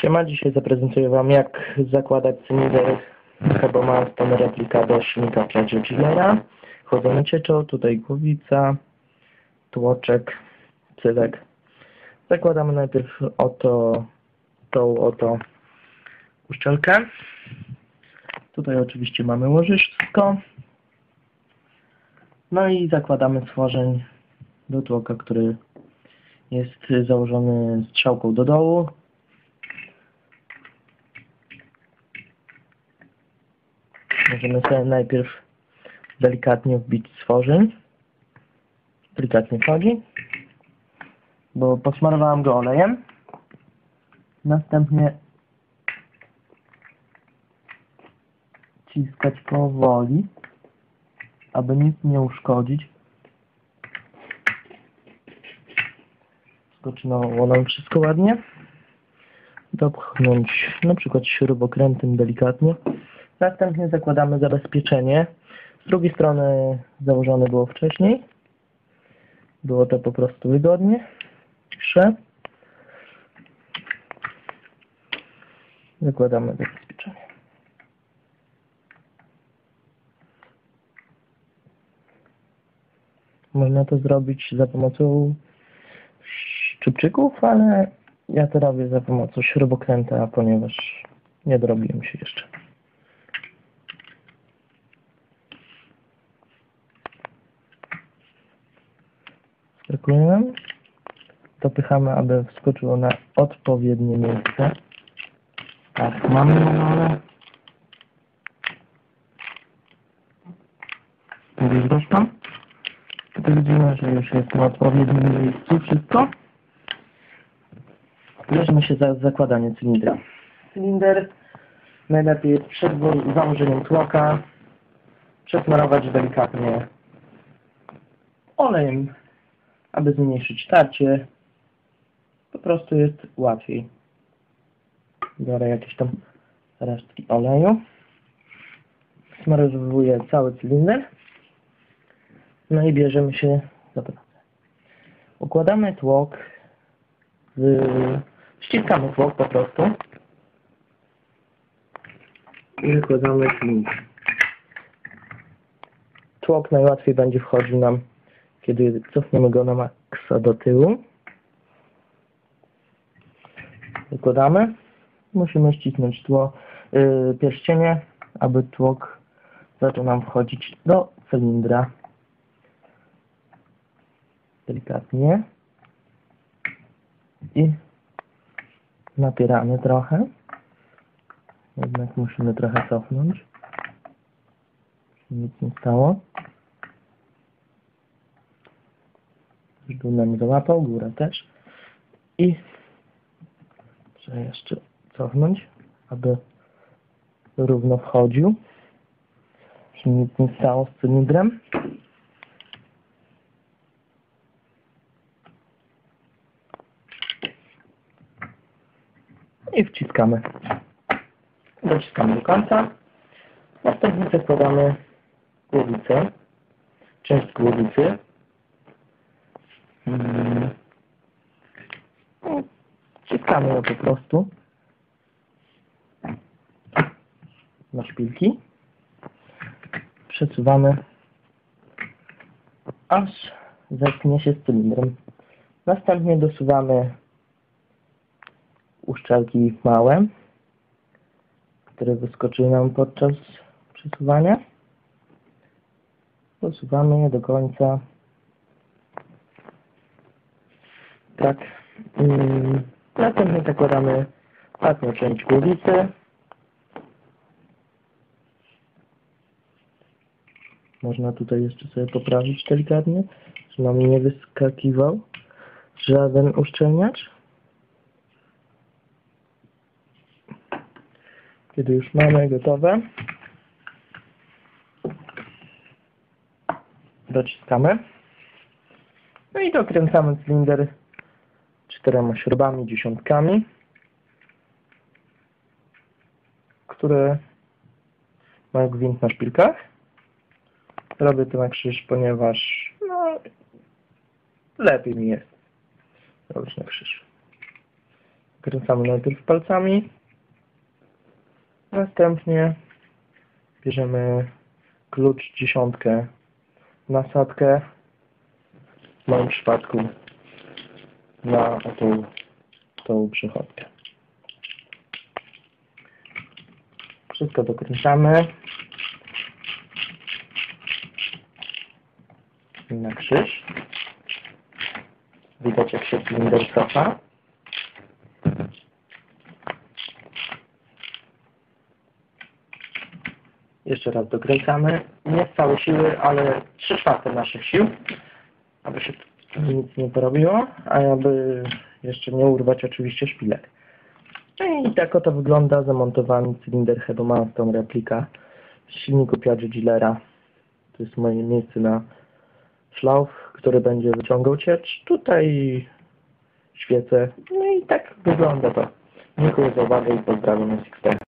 Siema, dzisiaj zaprezentuję Wam jak zakładać cylinder Hebomastone replika do silnika Charger Chillera. Chodzony cieczą, tutaj głowica, tłoczek, cylek. Zakładamy najpierw oto, tą oto uszczelkę. Tutaj oczywiście mamy łożysko. No i zakładamy stworzeń do tłoka, który jest założony strzałką do dołu. Możemy sobie najpierw delikatnie wbić stworzeń. Delikatnie wchodzi. Bo posmarowałem go olejem. Następnie ciskać powoli, aby nic nie uszkodzić. Skoczyło nam wszystko ładnie. Dopchnąć na przykład śrubokrętem delikatnie. Następnie zakładamy zabezpieczenie. Z drugiej strony założone było wcześniej. Było to po prostu wygodnie. Sze. Zakładamy zabezpieczenie. Można to zrobić za pomocą szczypczyków, ale ja to robię za pomocą śrubokręta, ponieważ nie dorobiłem się jeszcze. Skakujemy. Dopychamy, aby wskoczyło na odpowiednie miejsce. Tak, mamy manole. Mówisz gorzko? Tutaj widzimy, że już jest na odpowiednim miejscu wszystko. Bierzemy się za zakładanie cylindra. Cylinder najlepiej przed założeniem tłoka przesmarować delikatnie olejem, aby zmniejszyć tarcie. Po prostu jest łatwiej. Biorę jakieś tam resztki oleju. Smarowuję cały cylinder. No i bierzemy się za pracę. Układamy tłok. Z... Ściskamy tłok po prostu. I wykładamy cylinder. Tłok najłatwiej będzie wchodził nam, kiedy cofniemy go na maksa do tyłu. Wykładamy. Musimy ścisnąć tło, yy, pierścienie, aby tłok zaczął nam wchodzić do cylindra. Delikatnie. I napieramy trochę. Jednak musimy trochę cofnąć. Nic nie stało. Nam załapał, górę też. I trzeba jeszcze cofnąć, aby równo wchodził. Żeby nic nie stało z cylindrem. I wciskamy. Dociskamy do końca. Następnie zakładamy głowicę. Część głowicy. Hmm. Wciskamy ją po prostu na szpilki. Przesuwamy aż zetknie się z cylindrem. Następnie dosuwamy uszczelki małe, które wyskoczyły nam podczas przesuwania. Dosuwamy je do końca. Tak. Mm. Następnie zakładamy ostatnią część głowicy. Można tutaj jeszcze sobie poprawić delikatnie, żeby nam nie wyskakiwał żaden uszczelniacz. Kiedy już mamy gotowe, dociskamy. No i dokręcamy cylinder czterema śrubami, dziesiątkami, które mają gwint na szpilkach. Robię to na krzyż, ponieważ no, lepiej mi jest robić na krzyż. Ok, Odkręcamy najpierw palcami. Następnie bierzemy klucz dziesiątkę, nasadkę, w moim przypadku na tą, tą przychodkę. Wszystko dokręcamy na krzyż. Widać jak się cylinder cofa. Jeszcze raz dokręcamy. Nie z całej siły, ale 3 czwarte naszych sił, aby się nic nie porobiło, a aby jeszcze nie urwać oczywiście szpilek. No I tak oto wygląda zamontowany cylinder Hedomaston replika w silniku Piaggio Gilera. To jest moje miejsce na szlauf, który będzie wyciągał ciecz. Tutaj świecę. No i tak wygląda to. Dziękuję za uwagę i pozdrawiam z.